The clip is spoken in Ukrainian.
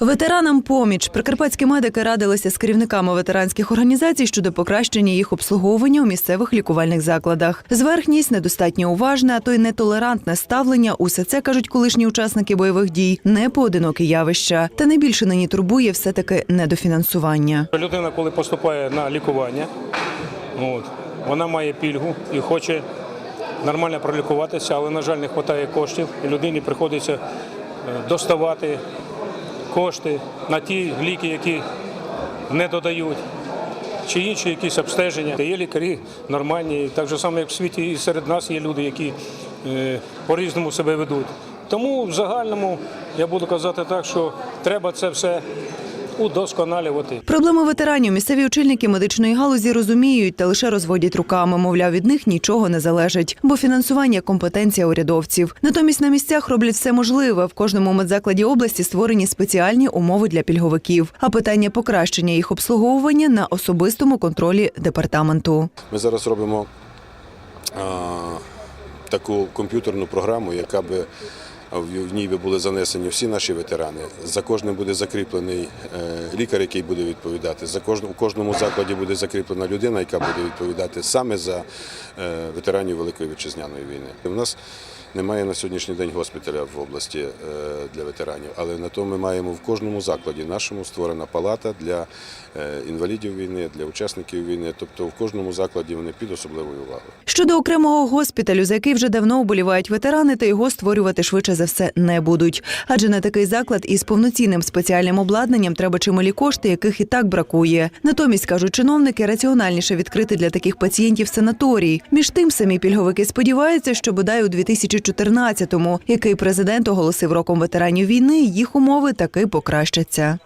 Ветеранам поміч прикарпатські медики радилися з керівниками ветеранських організацій щодо покращення їх обслуговування у місцевих лікувальних закладах. Зверхність, недостатньо уважне, а то й нетолерантне ставлення. Усе це кажуть колишні учасники бойових дій, не поодинокі явища. Та найбільше нині турбує все таки недофінансування. Людина, коли поступає на лікування, от, вона має пільгу і хоче нормально пролікуватися, але, на жаль, не вистачає коштів, і людині приходиться е, доставати кошти на ті ліки, які не додають. Чи інші якісь обстеження. Є лікарі нормальні, так же само, як в світі, і серед нас є люди, які е, по-різному себе ведуть. Тому в загальному я буду казати так, що треба це все удосконалювати. Проблеми ветеранів місцеві очільники медичної галузі розуміють та лише розводять руками. Мовляв, від них нічого не залежить, бо фінансування компетенція урядовців. Натомість на місцях роблять все можливе. В кожному медзакладі області створені спеціальні умови для пільговиків. А питання покращення їх обслуговування на особистому контролі департаменту. Ми зараз робимо а, таку комп'ютерну програму, яка би в ній були занесені всі наші ветерани. За кожним буде закріплений е, лікар, який буде відповідати. За кожним, у кожному закладі буде закріплена людина, яка буде відповідати саме за е, ветеранів Великої вітчизняної війни. У нас немає на сьогоднішній день госпіталя в області е, для ветеранів, але на то ми маємо в кожному закладі нашому створена палата для інвалідів війни, для учасників війни. Тобто в кожному закладі вони під особливою увагою. Щодо окремого госпіталю, за який вже давно вболівають ветерани, та його створювати швидше за все не будуть. Адже на такий заклад із повноцінним спеціальним обладнанням треба чималі кошти, яких і так бракує. Натомість кажуть чиновники, раціональніше відкрити для таких пацієнтів санаторій. Між тим самі пільговики сподіваються, що бодай у 2014-му, який президент оголосив роком ветеранів війни, їх умови таки покращаться.